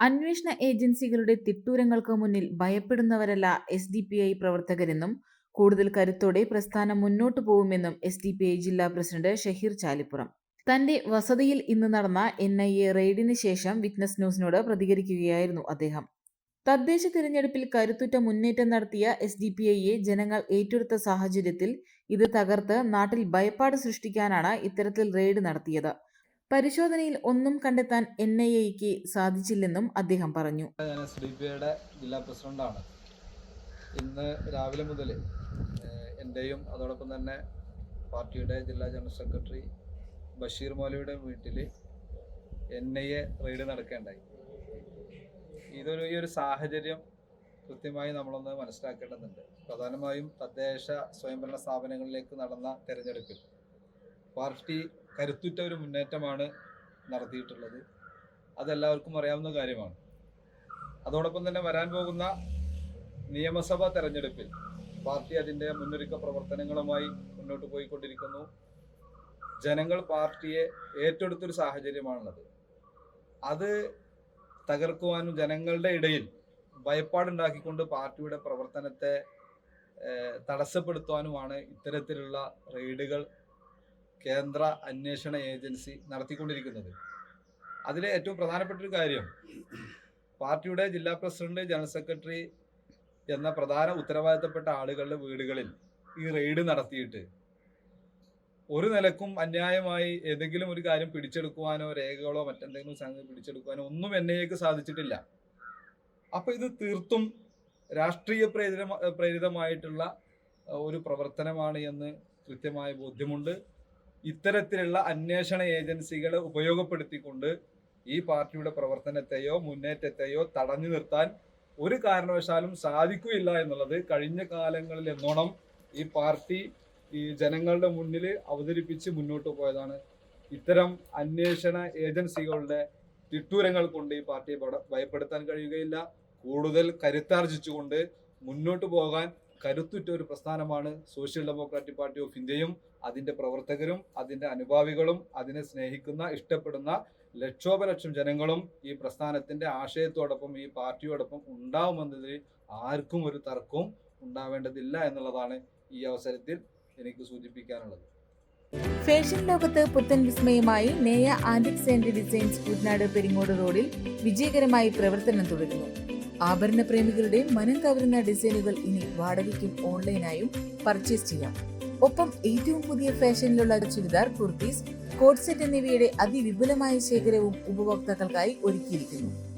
അന്വേഷണ ഏജൻസികളുടെ തിട്ടൂരങ്ങൾക്ക് മുന്നിൽ ഭയപ്പെടുന്നവരല്ല എസ് ഡി പി ഐ പ്രവർത്തകരെന്നും കൂടുതൽ കരുത്തോടെ പ്രസ്ഥാനം മുന്നോട്ടു പോകുമെന്നും എസ് ഡി പി ഐ ജില്ലാ പ്രസിഡന്റ് ഷഹീർ ചാലിപ്പുറം. തന്റെ വസതിയിൽ ഇന്ന് നടന്ന എൻ ഐ എ റെയ്ഡിന് ശേഷം വിറ്റ്നസ് ന്യൂസിനോട് പ്രതികരിക്കുകയായിരുന്നു അദ്ദേഹം. തദ്ദേശ തിരഞ്ഞെടുപ്പിൽ കരുത്തുറ്റ മുന്നേറ്റം നടത്തിയ എസ് ഡി പി ഐയെ ജനങ്ങൾ ഏറ്റെടുത്ത സാഹചര്യത്തിൽ ഇത് തകർത്ത് നാട്ടിൽ ഭയപ്പാട് സൃഷ്ടിക്കാനാണ് ഇത്തരത്തിൽ റെയ്ഡ് നടത്തിയത്. പരിശോധനയിൽ ഒന്നും കണ്ടെത്താൻ എൻ ഐ എക്ക് സാധിച്ചില്ലെന്നും അദ്ദേഹം പറഞ്ഞു. ഞാൻ പി ജില്ലാ പ്രസിഡന്റാണ്. ഇന്ന് രാവിലെ മുതൽ എന്റെയും അതോടൊപ്പം തന്നെ പാർട്ടിയുടെ ജില്ലാ ജനറൽ സെക്രട്ടറി ബഷീർ മൗലയുടെ വീട്ടിൽ എൻ ഐ എ റെയ്ഡ് നടക്കേണ്ടായി. ഇതൊരു ഈ ഒരു സാഹചര്യം കൃത്യമായി നമ്മളൊന്ന് മനസ്സിലാക്കേണ്ടതുണ്ട്. പ്രധാനമായും തദ്ദേശ സ്വയംഭരണ സ്ഥാപനങ്ങളിലേക്ക് നടന്ന തെരഞ്ഞെടുപ്പിൽ പാർട്ടി കരുത്തുറ്റ ഒരു മുന്നേറ്റമാണ് നടത്തിയിട്ടുള്ളത്. അതെല്ലാവർക്കും അറിയാവുന്ന കാര്യമാണ്. അതോടൊപ്പം തന്നെ വരാൻ പോകുന്ന നിയമസഭാ തെരഞ്ഞെടുപ്പിൽ പാർട്ടി അതിന്റെ മുന്നൊരുക്ക പ്രവർത്തനങ്ങളുമായി മുന്നോട്ട് പോയിക്കൊണ്ടിരിക്കുന്നു. ജനങ്ങൾ പാർട്ടിയെ ഏറ്റെടുത്തൊരു സാഹചര്യമാണുള്ളത്. അത് തകർക്കുവാനും ജനങ്ങളുടെ ഇടയിൽ ഭയപ്പാടുണ്ടാക്കിക്കൊണ്ട് പാർട്ടിയുടെ പ്രവർത്തനത്തെ തടസ്സപ്പെടുത്തുവാനുമാണ് ഇത്തരത്തിലുള്ള റെയ്ഡുകൾ കേന്ദ്ര അന്വേഷണ ഏജൻസി നടത്തിക്കൊണ്ടിരിക്കുന്നത്. അതിലെ ഏറ്റവും പ്രധാനപ്പെട്ട ഒരു കാര്യം പാർട്ടിയുടെ ജില്ലാ പ്രസിഡന്റ് ജനറൽ സെക്രട്ടറി എന്ന പ്രധാന ഉത്തരവാദിത്തപ്പെട്ട ആളുകളുടെ വീടുകളിൽ ഈ റെയ്ഡ് നടത്തിയിട്ട് ഒരു നിലക്കും അന്യായമായി ഏതെങ്കിലും ഒരു കാര്യം പിടിച്ചെടുക്കുവാനോ രേഖകളോ മറ്റെന്തെങ്കിലും സംഗതി പിടിച്ചെടുക്കുവാനോ ഒന്നും എൻ സാധിച്ചിട്ടില്ല. അപ്പൊ ഇത് തീർത്തും രാഷ്ട്രീയ പ്രേരിത പ്രേരിതമായിട്ടുള്ള ഒരു പ്രവർത്തനമാണ് എന്ന് കൃത്യമായ ബോധ്യമുണ്ട്. ഇത്തരത്തിലുള്ള അന്വേഷണ ഏജൻസികളെ ഉപയോഗപ്പെടുത്തിക്കൊണ്ട് ഈ പാർട്ടിയുടെ പ്രവർത്തനത്തെയോ മുന്നേറ്റത്തെയോ തടഞ്ഞു നിർത്താൻ ഒരു കാരണവശാലും സാധിക്കുകയില്ല എന്നുള്ളത് കഴിഞ്ഞ കാലങ്ങളിൽ എന്നോണം ഈ പാർട്ടി ഈ ജനങ്ങളുടെ മുന്നിൽ അവതരിപ്പിച്ച് മുന്നോട്ട് പോയതാണ്. ഇത്തരം അന്വേഷണ ഏജൻസികളുടെ തിട്ടൂരങ്ങൾ കൊണ്ട് ഈ പാർട്ടിയെ ഭയപ്പെടുത്താൻ കഴിയുകയില്ല. കൂടുതൽ കരുത്താർജിച്ചുകൊണ്ട് മുന്നോട്ട് പോകാൻ കരുത്തുറ്റ ഒരു പ്രസ്ഥാനമാണ് സോഷ്യൽ ഡെമോക്രാറ്റിക് പാർട്ടി ഓഫ് ഇന്ത്യയും. അതിന്റെ പ്രവർത്തകരും അതിന്റെ അനുഭാവികളും അതിനെ സ്നേഹിക്കുന്ന ഇഷ്ടപ്പെടുന്ന ലക്ഷോപലക്ഷം ജനങ്ങളും ഈ പ്രസ്ഥാനത്തിന്റെ ആശയത്തോടൊപ്പം ഈ പാർട്ടിയോടൊപ്പം ഉണ്ടാവുമെന്നതിൽ ആർക്കും ഒരു തർക്കവും ഉണ്ടാവേണ്ടതില്ല എന്നുള്ളതാണ് ഈ അവസരത്തിൽ എനിക്ക് സൂചിപ്പിക്കാനുള്ളത്. ഫാഷൻ ലോകത്ത് പുത്തൻ വിസ്മയമായി Neya antique scent designs Kuttanad Peringode റോഡിൽ വിജയകരമായി പ്രവർത്തനം തുടരുന്നു. ആഭരണ പ്രേമികളുടെ മനം കവരുന്ന ഡിസൈനുകൾ ഇനി വാടകയ്ക്കും ഓൺലൈനായും പർച്ചേസ് ചെയ്യാം. ഒപ്പം ഏറ്റവും പുതിയ ഫാഷനിലുള്ള ചുരിദാർ കുർത്തീസ് കോട്ട് സെറ്റ് എന്നിവയുടെ അതിവിപുലമായ ശേഖരവും ഉപഭോക്താക്കൾക്കായി ഒരുക്കിയിരിക്കുന്നു.